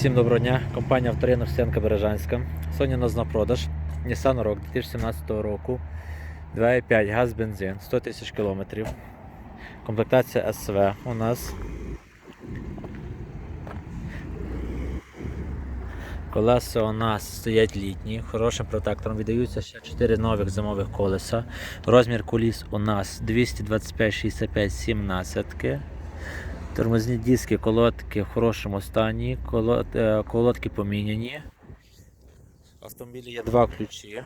Всім доброго дня. Компанія авторинок Стенка Бережанська. Сьогодні у нас на продаж Nissan Rogue 2017 року. 2,5 газ бензин, 100 тисяч кілометрів. Комплектація СВ у нас. Колеса у нас стоять літні, хорошим протектором. Віддаються ще 4 нових зимових колеса. Розмір куліс у нас 225 65 17 Тормозні диски, колодки в хорошому стані, е, колодки поміняні. В автомобілі є два ключі,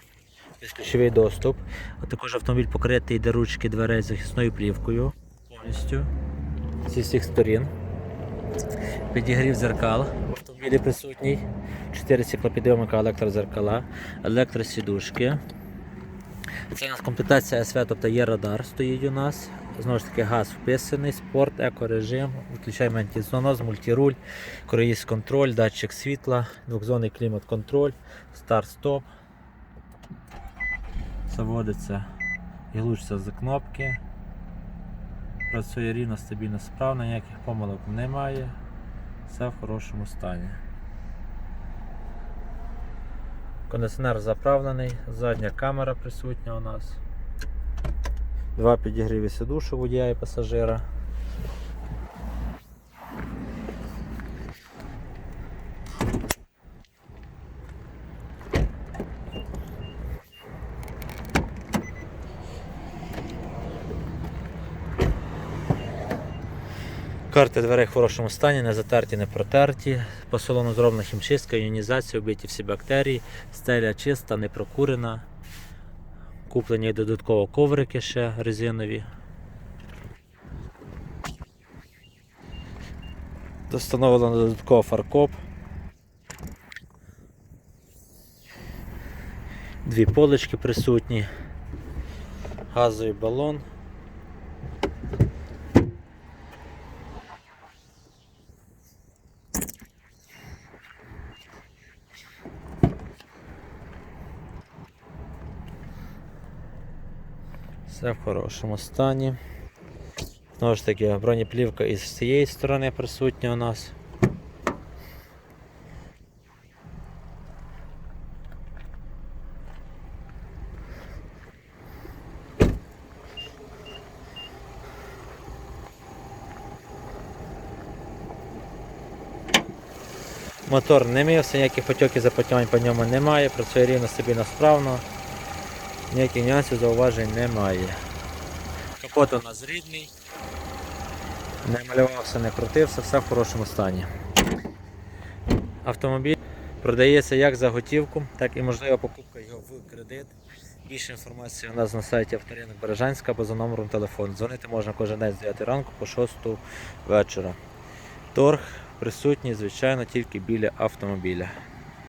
безключовий доступ. А також автомобіль покритий до ручки дверей захисною плівкою повністю зі всіх сторін. Підігрів зеркал в автомобілі присутній. 4 стеклопідйомника електрозеркала, електросідушки. Це у нас комплектація СВ, тобто є радар стоїть у нас. Знову ж таки, газ вписаний, спорт, екорежим, включаємо антизоноз, мультируль, круїз контроль, датчик світла, двохзонний клімат-контроль, старт-стоп. Заводиться і глушиться за кнопки. Працює рівно, стабільно, справно, ніяких помилок немає. Все в хорошому стані. Кондиціонер заправлений, задня камера присутня у нас. Два підігріві сидушок водія і пасажира. Карти дверей в хорошому стані, не затерті, не протерті. По салону зроблена хімчистка, іонізація, вбиті всі бактерії, стеля чиста, не прокурена. Куплені додатково коврики ще резинові. Достановлено додатково фаркоп. Дві полички присутні. Газовий балон. Все в хорошому стані. Знову ж таки, бронеплівка із цієї сторони присутня у нас. Мотор не мився, ніяких потьоків запотівань по ньому немає, працює рівно стабільно справно. Ніяких нюансів зауважень немає. Капот у нас рідний. Не малювався, не крутився, все в хорошому стані. Автомобіль продається як за готівку, так і можлива покупка його в кредит. Більше інформації у нас на сайті авторинок Бережанська або за номером телефону. Дзвонити можна кожен день з 9 ранку по 6 вечора. Торг присутній, звичайно, тільки біля автомобіля.